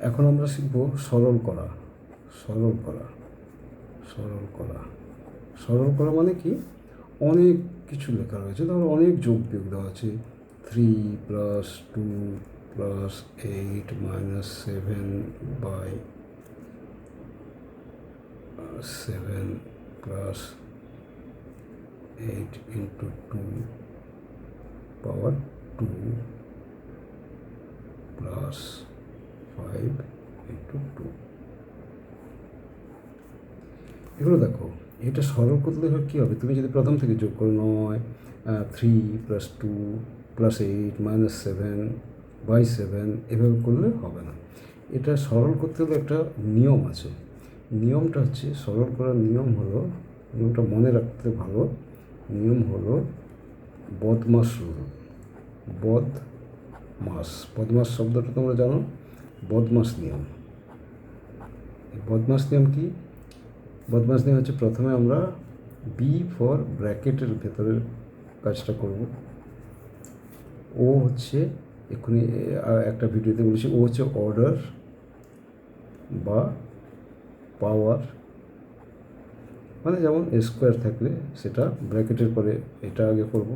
এখন আমরা শিখব সরল করা। সরল করা। সরল করা। সরল করা মানে কি? অনেক কিছু লেখা রয়েছে। ধরো অনেক যোগ বিয়োগ দেওয়া আছে। Three plus two plus eight minus seven by seven plus eight into two power two plus five into two এগুলো দেখো, এটা সরল হয় কী হবে? তুমি যদি প্রথম থেকে যোগ করো নয় three plus two plus eight minus seven by seven এভাবে করলে হবে না। এটা সরল করতে হলে একটা নিয়ম আছে। নিয়মটা হচ্ছে, সরল করার নিয়ম হলো, নিয়মটা মনে রাখতে ভালো, নিয়ম হলো বদমাস রুল। বদ মাস বদমাস শব্দটা তোমরা জানো? বদমাস নিয়ম। বদমাস নিয়ম কি? বদমাস নিয়ম হচ্ছে, প্রথমে আমরা বি ফর ব্র্যাকেটের ভেতরের কাজটা করব। ও হচ্ছে, এক্ষুনি একটা ভিডিওতে বলেছি ও হচ্ছে অর্ডার বা পাওয়ার মানে যেমন স্কোয়ার থাকলে সেটা ব্র্যাকেটের পরে এটা আগে করব,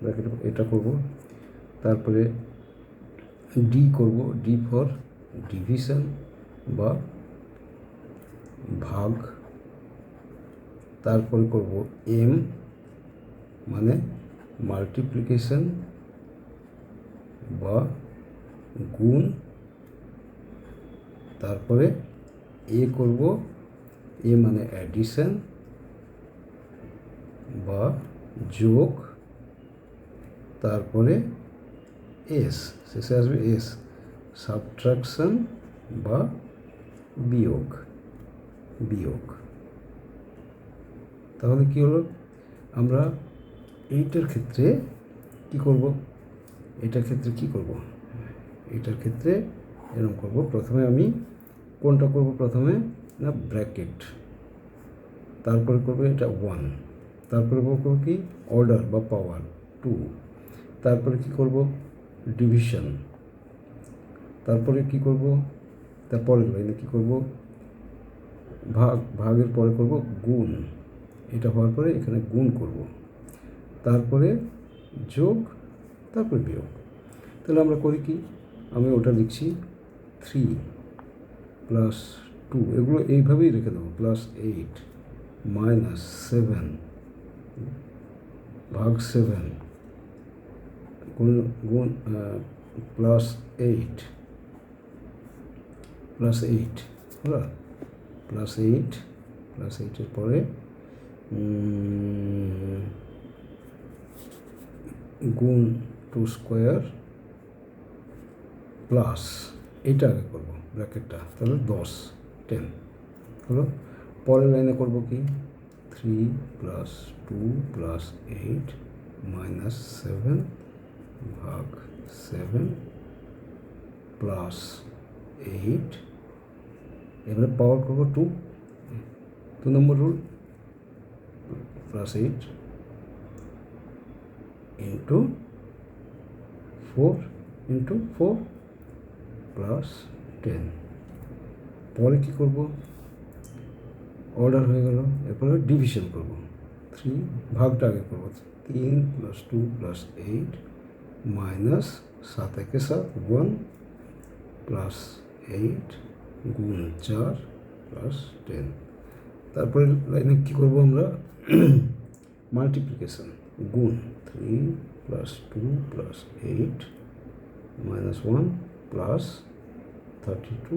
ব্র্যাকেটের এটা করব, তারপরে ডি করব ডি ফর ডিভিশন বা ভাগ তারপরে করব এম মানে মাল্টিপ্লিকেশন বা গুণ। তারপরে এ করব এ মানে অ্যাডিশন বা যোগ। তারপরে এস শেষে আসবে এস সাবট্রাকশন বা বিয়োগ বিয়োগ। তাহলে কি হলো? আমরা এইটার ক্ষেত্রে কি করব? এটার ক্ষেত্রে কি করব? এটার ক্ষেত্রে এরকম করব। প্রথমে আমি কোনটা করব প্রথমে? না, ব্র্যাকেট। তারপরে করব এটা ওয়ান তারপরে করব কি? অর্ডার বা পাওয়ার টু তারপরে কি করব? ডিভিশন। তারপরে কি করব? তারপরের লাইনে কী করব? ভাগ, ভাগের পরে করব গুণ। এটা হওয়ার পরে এখানে গুণ করব। তারপরে যোগ, তারপরে বিয়োগ। তাহলে আমরা করি কি? আমি ওটা লিখছি থ্রি প্লাস টু এগুলো এইভাবেই রেখে দেবো প্লাস এইট মাইনাস সেভেন ভাগ সেভেন গুণ গুণ প্লাস এইট প্লাস এইট হলো? প্লাস এইট প্লাস এইটের পরে গুণ টু স্কোয়ার প্লাস এইটা আগে করব, ব্র্যাকেটটা। তাহলে দশ, টেন। হলো পরের লাইনে করব কি? Three plus two plus eight minus seven ভাগ সেভেন প্লাস এইট। এবারে পাওয়ার করব টু। দু number rule plus eight into four into four plus ten পরে কী করব? অর্ডার হয়ে গেল। এরপরে ডিভিশন করব। থ্রি ভাগটা আগে করব। তিন plus two plus eight minus সাত একে সাত ওয়ান প্লাস এইট গুণ চার প্লাস টেন তারপরে লাইনে কী করব আমরা? মাল্টিপ্লিকেশন গুণ three plus two plus eight minus one plus thirty two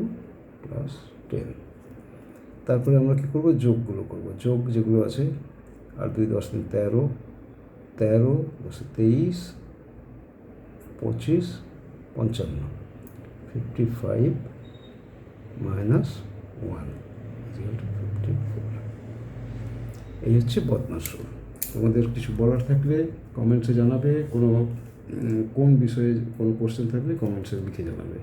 plus ten তারপরে আমরা কী করব? যোগগুলো করব। যোগ যেগুলো আছে, আর দুই দশ তিন তেরো তেরো দশে তেইশ, পঁচিশ, পঞ্চান্ন। Fifty five minus one fifty four এই হচ্ছে বদমাশ তোমাদের কিছু বলার থাকলে কমেন্টসে জানাবে, কোনো কোন বিষয়ে কোনো কোশ্চেন থাকলে কমেন্টসে লিখে জানাবে।